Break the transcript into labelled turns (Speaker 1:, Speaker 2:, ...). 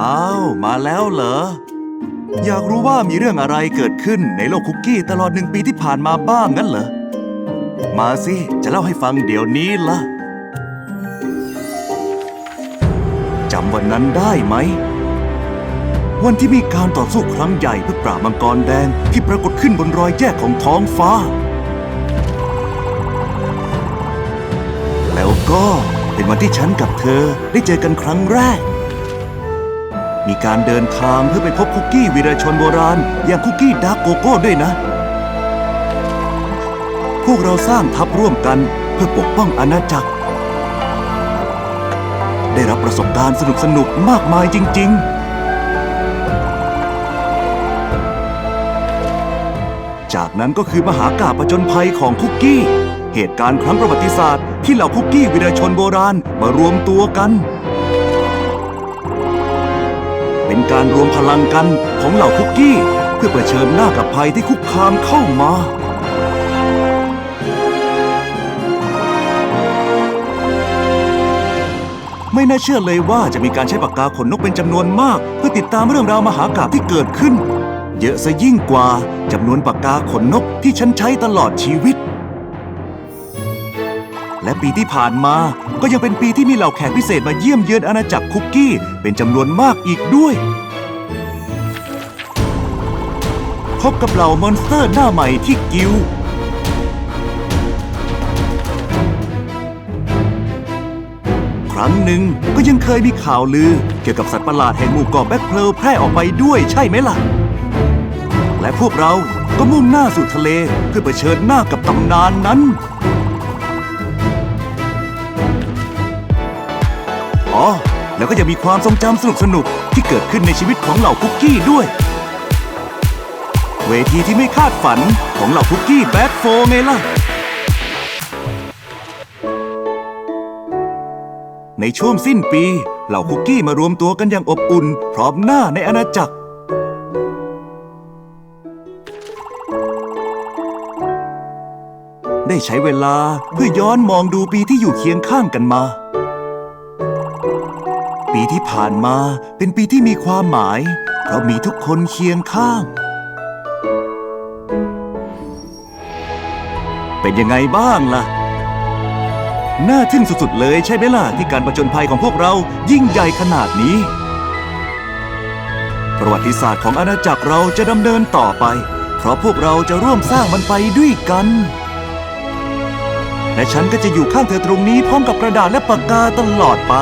Speaker 1: อ้าว มาแล้วเหรอ อยากรู้ว่ามีเรื่องอะไรเกิดขึ้นในโลกคุกกี้ตลอดหนึ่งปีที่ผ่านมาบ้างงั้นเหรอ มาสิ จะเล่าให้ฟังเดี๋ยวนี้ละจำวันนั้นได้ไหม วันที่มีการต่อสู้ครั้งใหญ่เพื่อปราบมังกรแดงที่ปรากฏขึ้นบนรอยแยกของท้องฟ้า แล้วก็เป็นวันที่ฉันกับเธอได้เจอกันครั้งแรก มีการเดินทางเพื่อไปพบคุกกี้วีรชนโบราณ อย่างคุกกี้ดาร์กโกโก้ด้วยนะ พวกเราสร้างทัพร่วมกันเพื่อปกป้องอาณาจักร ได้รับประสบการณ์สนุกๆมากมายจริง ๆ จากนั้นก็คือมหากาประจนภัยของคุกกี้ เหตุการณ์ครั้งประวัติศาสตร์ที่เหล่าคุกกี้วีรชนโบราณมารวมตัวกัน เป็นการรวมพลังกันของเหล่าคุกกี้ เพื่อเผชิญหน้ากับภัยที่คุกคามเข้ามาไม่น่าเชื่อเลยว่าจะมีการใช้ปากกาขนนกเป็นจำนวนมาก เพื่อติดตามเรื่องราวมหากาพย์ที่เกิดขึ้น เยอะซะยิ่งกว่าจำนวนปากกาขนนกที่ฉันใช้ตลอดชีวิต และปีที่ผ่านมา ก็ยังเป็นปีที่มีเหล่าแขกพิเศษมาเยี่ยมเยือนอาณาจักรคุกกี้ เป็นจำนวนมากอีกด้วย พบกับเหล่ามอนสเตอร์หน้าใหม่ที่กิลครั้งหนึ่งก็ยังเคยมีข่าวลือ เกี่ยวกับสัตว์ประหลาดแห่งหมู่เกาะแบ็คเพลแพร่ออกไปด้วยใช่ไหมล่ะ และพวกเราก็มุ่งหน้าสู่ทะเลเพื่อเผชิญหน้ากับตำนานนั้น อ๋อแล้วก็ยังมีความทรงจำสนุกๆที่เกิดขึ้นในชีวิตของเหล่าคุกกี้ด้วย เวทีที่ไม่คาดฝันของเหล่าคุกกี้แบทโฟไงล่ะ ในช่วงสิ้นปี เหล่าคุกกี้มารวมตัวกันอย่างอบอุ่น พร้อมหน้าในอาณาจักรได้ใช้เวลาเพื่อย้อนมองดูปีที่อยู่เคียงข้างกันมา ปีที่ผ่านมาเป็นปีที่มีความหมาย เพราะมีทุกคนเคียงข้าง เป็นยังไงบ้างล่ะ น่าทึ่งสุดๆเลยใช่ไหมล่ะ ที่การประจนภัยของพวกเรายิ่งใหญ่ขนาดนี้ ประวัติศาสตร์ของอาณาจักรเราจะดำเนินต่อไป เพราะพวกเราจะร่วมสร้างมันไปด้วยกันและฉันก็จะอยู่ข้างเธอตรงนี้พร้อมกับกระดาษและปากกาตลอดไป